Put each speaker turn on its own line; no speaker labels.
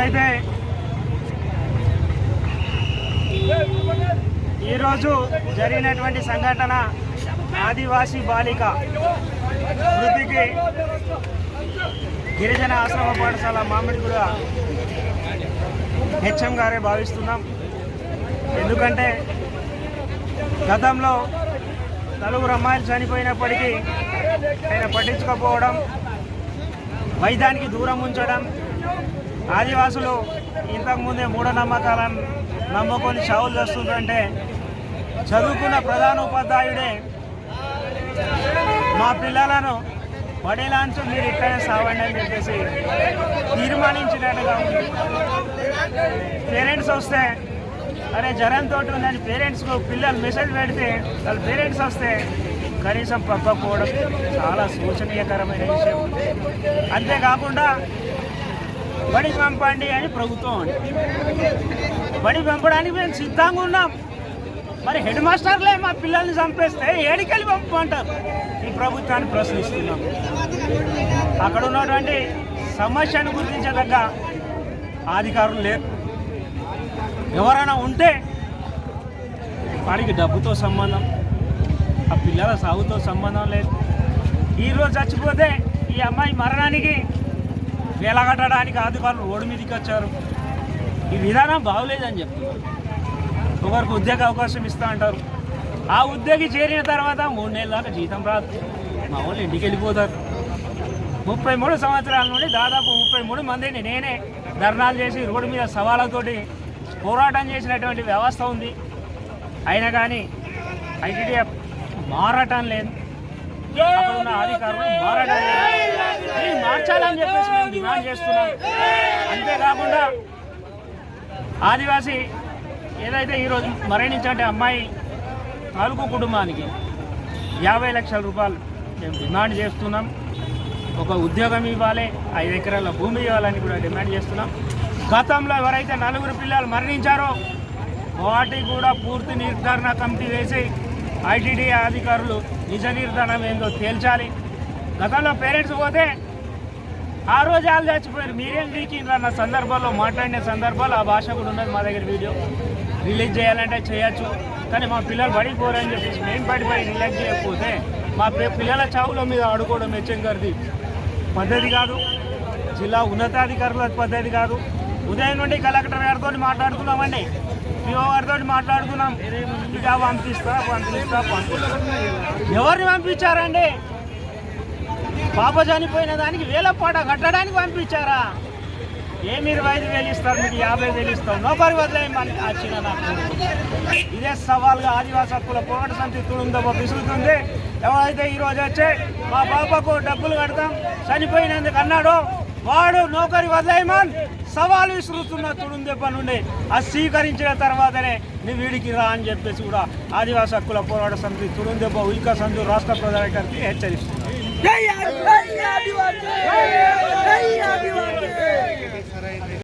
అయితే ఈరోజు జరిగినటువంటి సంఘటన ఆదివాసీ బాలిక మృతికి గిరిజన ఆశ్రమ పాఠశాల మామిడిగూడ హెచ్ఎం గారే భావిస్తున్నాం. ఎందుకంటే గతంలో నలుగురు అమ్మాయిలు చనిపోయినప్పటికీ ఆయన పట్టించుకోకపోవడం వైద్యానికి దూరం ఉంచడం ఆదివాసులు ఇంతకుముందే మూఢనమ్మకాలను నమ్ముకొని చావులు చేస్తుందంటే చదువుకున్న ప్రధాన ఉపాధ్యాయుడే మా పిల్లలను బడిలాంచు మీరు ఇక్కడే సావండి అని చెప్పేసి తీర్మానించినట్టుగా ఉంది. పేరెంట్స్ వస్తే అరే జ్వరంతో ఉందని పేరెంట్స్కు పిల్లలు మెసేజ్ పెడితే వాళ్ళ పేరెంట్స్ వస్తే కనీసం పంపకపోవడం చాలా శోచనీయకరమైన విషయం. అంతేకాకుండా బడి పంపండి అని ప్రభుత్వం అంటే బడి పంపడానికి మేము సిద్ధంగా ఉన్నాం. మరి హెడ్ మాస్టర్లే మా పిల్లల్ని చంపేస్తే ఏడికెళ్ళి పంపమంటారు? ఈ ప్రభుత్వాన్ని ప్రశ్నిస్తున్నాం. అక్కడ ఉన్నటువంటి సమస్యను గుర్తించదగ్గ అధికారులు లేరు. ఎవరైనా ఉంటే వాడికి డబ్బుతో సంబంధం ఆ పిల్లల సాగుతో సంబంధం లేదు. ఈరోజు చచ్చిపోతే ఈ అమ్మాయి మరణానికి వెలగట్టడానికి అధికారులు రోడ్డు మీదకి వచ్చారు. ఈ విధానం బాగోలేదని చెప్తున్నారు. ఒకరికి ఉద్యోగ అవకాశం ఇస్తా అంటారు. ఆ ఉద్యోగి చేరిన తర్వాత మూడు నెలల దాకా జీతం రాదు. మా వాళ్ళు ఇంటికి వెళ్ళిపోతారు. ముప్పై మూడు సంవత్సరాల నుండి దాదాపు ముప్పై మూడు మందిని నేనే ధర్నాలు చేసి రోడ్డు మీద సవాళ్ళతోటి పోరాటం చేసినటువంటి వ్యవస్థ ఉంది. అయినా కానీ ఐటీడీఎఫ్ మారటం లేదు. అక్కడ ఉన్న అధికారులు మారటం లేదు. మార్చాలని చెప్పేసి మేము డిమాండ్ చేస్తున్నాం. అంతేకాకుండా ఆదివాసీ ఏదైతే ఈరోజు మరణించే అమ్మాయి తాలూకు కుటుంబానికి యాభై లక్షల రూపాయలు మేము డిమాండ్ చేస్తున్నాం. ఒక ఉద్యోగం ఇవ్వాలి ఐదు ఎకరాల భూమి ఇవ్వాలని కూడా డిమాండ్ చేస్తున్నాం. గతంలో ఎవరైతే నలుగురు పిల్లలు మరణించారో వాటికి కూడా పూర్తి నిర్ధారణ కమిటీ వేసి ఐటీడీ అధికారులు నిజ నిర్ధారణ ఏందో తేల్చాలి. గతంలో పేరెంట్స్ పోతే ఆ రోజు వాళ్ళు చచ్చిపోయారు. మీరేం వీకిండ్రు అన్న సందర్భాల్లో మాట్లాడిన సందర్భాలు ఆ భాష కూడా ఉన్నది మా దగ్గర వీడియో. రిలీజ్ చేయాలంటే చేయొచ్చు కానీ మా పిల్లలు బడికి పోరని చెప్పేసి మేము పడిపోయి రిలీజ్ చేయకపోతే మా పిల్లల చావుల మీద ఆడుకోవడం హెచ్ఎం గారిది పద్ధతి కాదు. జిల్లా ఉన్నతాధికారుల పద్ధతి కాదు. ఉదయం నుండి కలెక్టర్ గారితో మాట్లాడుతున్నామండి. పిఓ గారితో మాట్లాడుతున్నాం. ఇక పంపిస్తా పంపిస్తా పంపిస్తా. ఎవరిని పంపించారండి? పాప చనిపోయిన దానికి వేల పాట కట్టడానికి పంపించారా? ఏమి ఇరవై ఐదు వేలు ఇస్తారు మీకు యాభై వేలు ఇస్తాం. నౌకరి వదిలేయమని వచ్చిన నాకు. ఇదే సవాల్గా ఆదివాసీ హక్కుల పోరాట సమితి తుడుందో విసురుతుంది. ఎవరైతే ఈరోజు వచ్చే మా పాపకు డబ్బులు కడతాం చనిపోయినందుకు అన్నాడో వాడు నౌకరి వదిలేయమని సవాలు విసురుతున్న తుడుందెబ్బ నుండి అది స్వీకరించిన తర్వాతనే నీ వీడికి రా అని చెప్పేసి కూడా ఆదివాసీ హక్కుల పోరాట సమితి తుడుందెబ్బ ఉల్కా సంధు రాష్ట్ర ప్రధానికి హెచ్చరిస్తుంది
జై ఆదివాసీ జై ఆదివాసీ